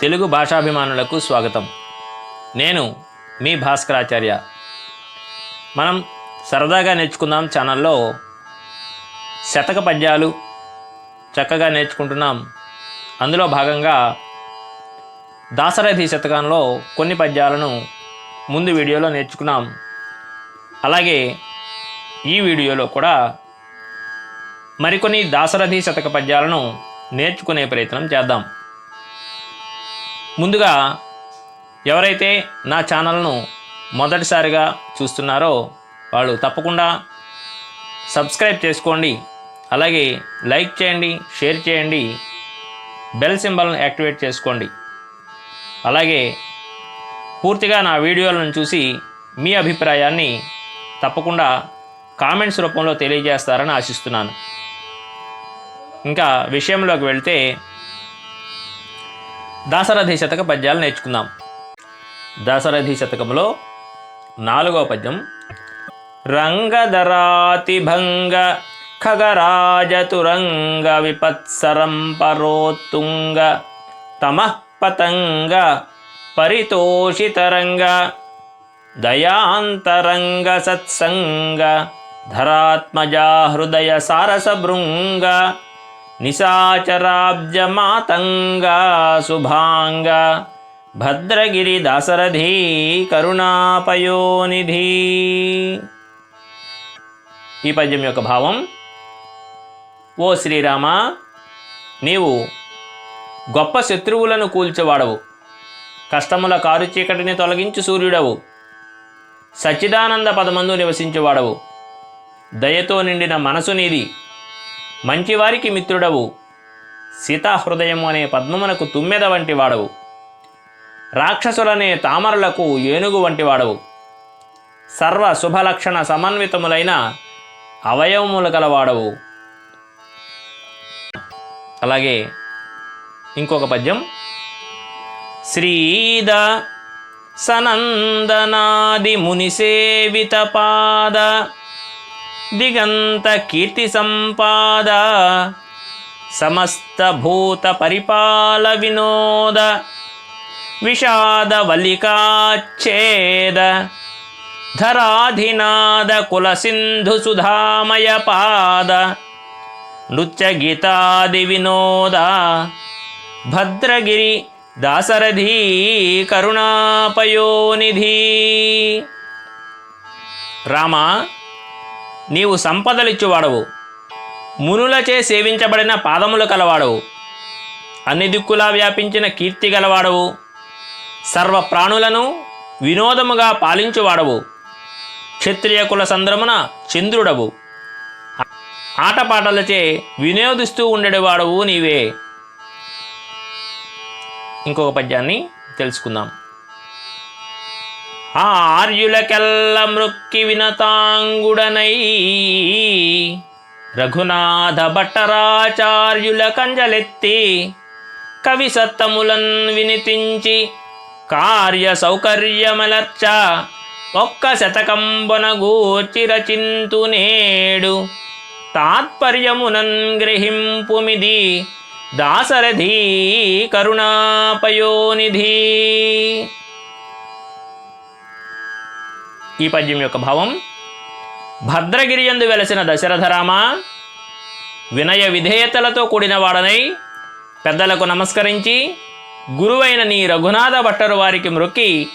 తెలుగు భాషాభిమానులకు స్వాగతం. నేను మీ భాస్కరాచార్య. మనం సరదాగా నేర్చుకుందాం ఛానల్లో శతక పద్యాలు చక్కగా నేర్చుకుంటున్నాం. అందులో భాగంగా దాసరథి శతకంలో కొన్ని పద్యాలను ముందు వీడియోలో నేర్చుకున్నాం. అలాగే ఈ వీడియోలో కూడా మరికొన్ని దాసరథి శతక పద్యాలను నేర్చుకునే ప్రయత్నం చేద్దాం. ముందుగా ఎవరైతే నా ఛానల్ను మొదటిసారిగా చూస్తున్నారో వాళ్ళు తప్పకుండా సబ్స్క్రైబ్ చేసుకోండి. అలాగే లైక్ చేయండి షేర్ చేయండి బెల్ సింబల్ని యాక్టివేట్ చేసుకోండి. అలాగే పూర్తిగా నా వీడియోలను చూసి మీ అభిప్రాయాన్ని తప్పకుండా కామెంట్స్ రూపంలో తెలియజేస్తారని ఆశిస్తున్నాను. ఇంకా విషయంలోకి వెళ్తే దాసరథి శతక పద్యాలు నేర్చుకుందాం. దాసరథి శతకంలో నాలుగవ పద్యం రంగధరాతిభంగ ఖగరాజతురంగ విపత్సరం పరోత్తుంగ తమః పతంగ పరితోషితరంగ దయాంతరంగ సత్సంగ ధరాత్మజా హృదయ సారసభృంగ నిశాచరాబ్జమాతంగ శుభాంగ భద్రగిరి దాసరథి కరుణాపయోనిధి. ఈ పద్యం యొక్క భావం ఓ శ్రీరామ నీవు గొప్ప శత్రువులను కూల్చేవాడవు. కష్టముల కారు చీకటిని తొలగించు సూర్యుడవు. సచ్చిదానంద పదమందు నివసించేవాడవు. దయతో నిండిన మనసు నీది. మంచివారికి మిత్రుడవు. సీతాహృదయము అనే పద్మమునకు తుమ్మెద వంటి వాడవు. రాక్షసులనే తామరులకు ఏనుగు వంటి వాడవు. సర్వ శుభలక్షణ సమన్వితములైన అవయవములు గలవాడవు. అలాగే ఇంకొక పద్యం. శ్రీద సనందనాది మునిసేవిత పాద దిగంత కీర్తి సంపాద సమస్త భూత పరిపాల వినోద విషాద వలికాచ్ఛేద ధరాధినాద కుల సింధు సుధామయ పాద నృత్య గీతాది వినోద భద్రగిరి దాసరథి కరుణాపయోనిధి. రామ నీవు సంపదలిచ్చువాడవు. మునులచే సేవించబడిన పాదములు కలవాడవు. అన్ని దిక్కులా వ్యాపించిన కీర్తి గలవాడవు. సర్వ ప్రాణులను వినోదముగా పాలించువాడవు. క్షత్రియ కుల సంద్రమున చంద్రుడవు. ఆటపాటలచే వినోదిస్తూ ఉండేవాడవు నీవే. ఇంకొక పద్యాన్ని తెలుసుకుందాం. ఆర్యులకెల్ల మృక్కి వినతాంగుడనై. రఘునాథ భట్టరాచార్యుల కంజలెత్తి కవి సత్తములన్ వినితించి కార్య సౌకర్యమలర్చ ఒక్క శతకంబన రచింతు నేడు. తాత్పర్యమునన్ గ్రహింపుమిది దాసరధీ కరుణాపయోనిధి. ఈ పద్యం యొక్క భావం భద్రగిరియందు వెలసిన దశరథరామ వినయ విధేయతలతో కూడిన వాడనై పెద్దలకు నమస్కరించి గురువైన నీ రఘునాథ భట్టరు వారికి మ్రొక్కి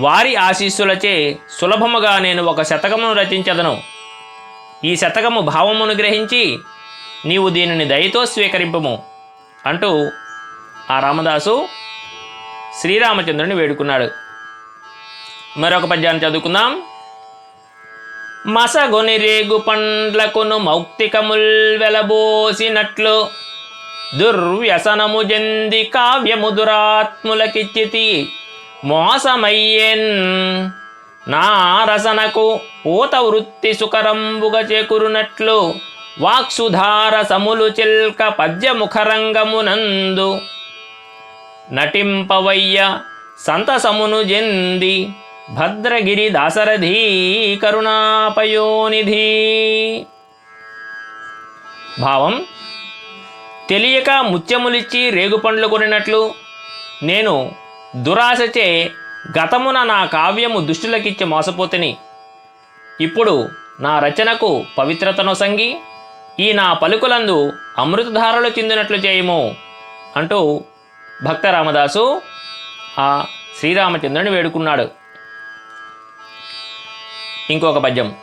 వారి ఆశీస్సులచే సులభముగా నేను ఒక శతకమును రచించదను. ఈ శతకము భావమును గ్రహించి నీవు దీనిని దయతో స్వీకరింపము అంటూ ఆ రామదాసు శ్రీరామచంద్రుని వేడుకున్నాడు. మరొక పద్యాన్ని చదువుకుందాం. మసగొని రేగు పండ్లకును మౌక్తికముల్ వెలబోసినట్లు దుర్వ్యసనము జంది కావ్యము దురాత్ములకిచ్చితి మోసమయ్యెన్ నారసనకు పూత వృత్తి సుకరంబుగ చేకురునట్లు వాక్సుధార సములు చిల్క పద్యముఖరంగమునందు నటింపవయ్య సంతసమును జంది భద్రగిరి దాసరథీ కరుణాపయోనిధి. భావం తెలియక ముత్యములిచ్చి రేగుపండ్లు కొనినట్లు నేను దురాశచే గతమున నా కావ్యము దుష్టులకిచ్చి మోసపోతిని. ఇప్పుడు నా రచనకు పవిత్రతను సంగి ఈ నా పలుకులందు అమృతధారలు చెందినట్లు చేయము అంటూ భక్త రామదాసు ఆ శ్రీరామచంద్రుని వేడుకున్నాడు. ఇంకొక పద్యం.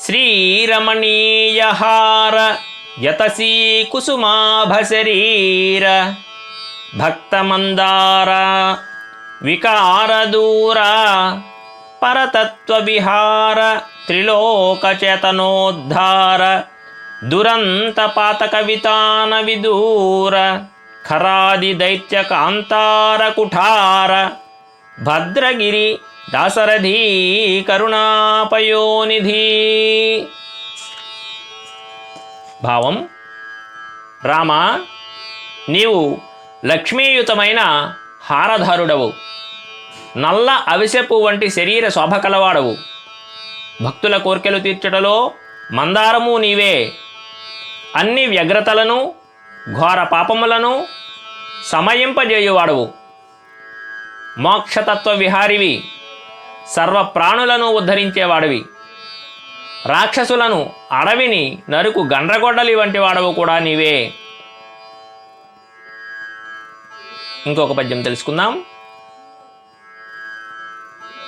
శ్రీరమణీయహార యతసీ కుసుమాభశరీర భక్తమందార వికారదూర పరతత్వవిహార త్రిలోకచేతనోద్ధార దురంత విదూర ఖరాది దైత్యకాంతారకుఠార కుఠార భద్రగిరి దాసరథీ కరుణాపయోనిధి. భావం రామ నీవు లక్ష్మీయుతమైన హారధారుడవు. నల్ల అవిసెపు వంటి శరీర శోభ కలవాడవు. భక్తుల కోర్కెలు తీర్చటలో మందారము నీవే. అన్ని వ్యగ్రతలను ఘోర పాపములను సమయింపజేయువాడవు. మోక్షతత్వ విహారివి. సర్వ ప్రాణులను ఉద్ధరించేవాడివి. రాక్షసులను అడవిని నరుకు గండ్రగొడ్డలి వంటి వాడవు కూడా నీవే. ఇంకొక పద్యం తెలుసుకుందాం.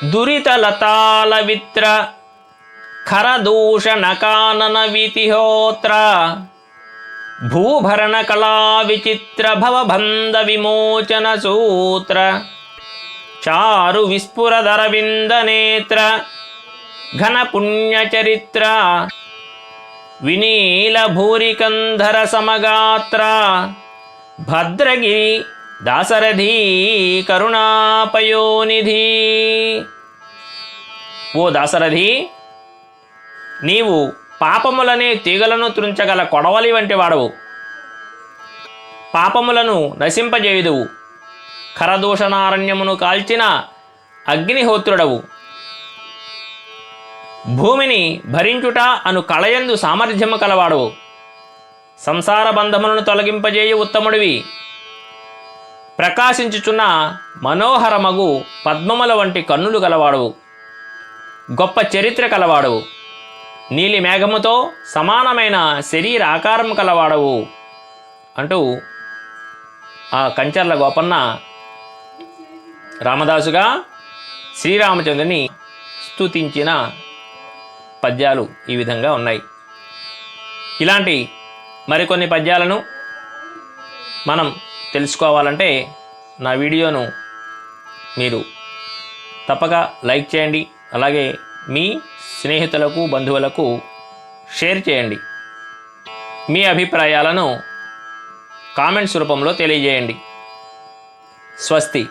దురిత లతాల విత్ర ఖరదూషణ కానన వితిహోత్ర భూభరణ కళా విచిత్ర భవబంధ విమోచన సూత్ర. చారు విస్ఫురదరవింద నేత్ర ఘన పుణ్యచరిత్ర వినీల భూరికంధర సమగాత్ర భద్రగిరి దాసరథీ కరుణాపయోనిధి ఓ దాసరథి నీవు పాపములనే తీగలను త్రుంచగల కొడవలి వంటి వాడవు. పాపములను నశింపజేయుదువు. ఖరదూషణారణ్యమును కాల్చిన అగ్నిహోత్రుడవు. భూమిని భరించుట అను కళయందు సామర్థ్యము కలవాడవు సంసార బంధములను తొలగింపజేయు ఉత్తముడివి. ప్రకాశించుచున్న మనోహరమగు పద్మముల వంటి కన్నులు గలవాడవు గొప్ప చరిత్ర కలవాడవు నీలి మేఘముతో సమానమైన శరీర ఆకారం కలవాడవు. అంటూ ఆ కంచర్ల గోపన్న రామదాసుగా శ్రీరామచంద్రుని స్తుతించిన పద్యాలు ఈ విధంగా ఉన్నాయి. ఇలాంటి మరికొన్ని పద్యాలను మనం తెలుసుకోవాలంటే నా వీడియోను మీరు తప్పక లైక్ చేయండి అలాగే మీ స్నేహితులకు బంధువులకు షేర్ చేయండి. మీ అభిప్రాయాలను కామెంట్స్ రూపంలో తెలియజేయండి. స్వస్తి.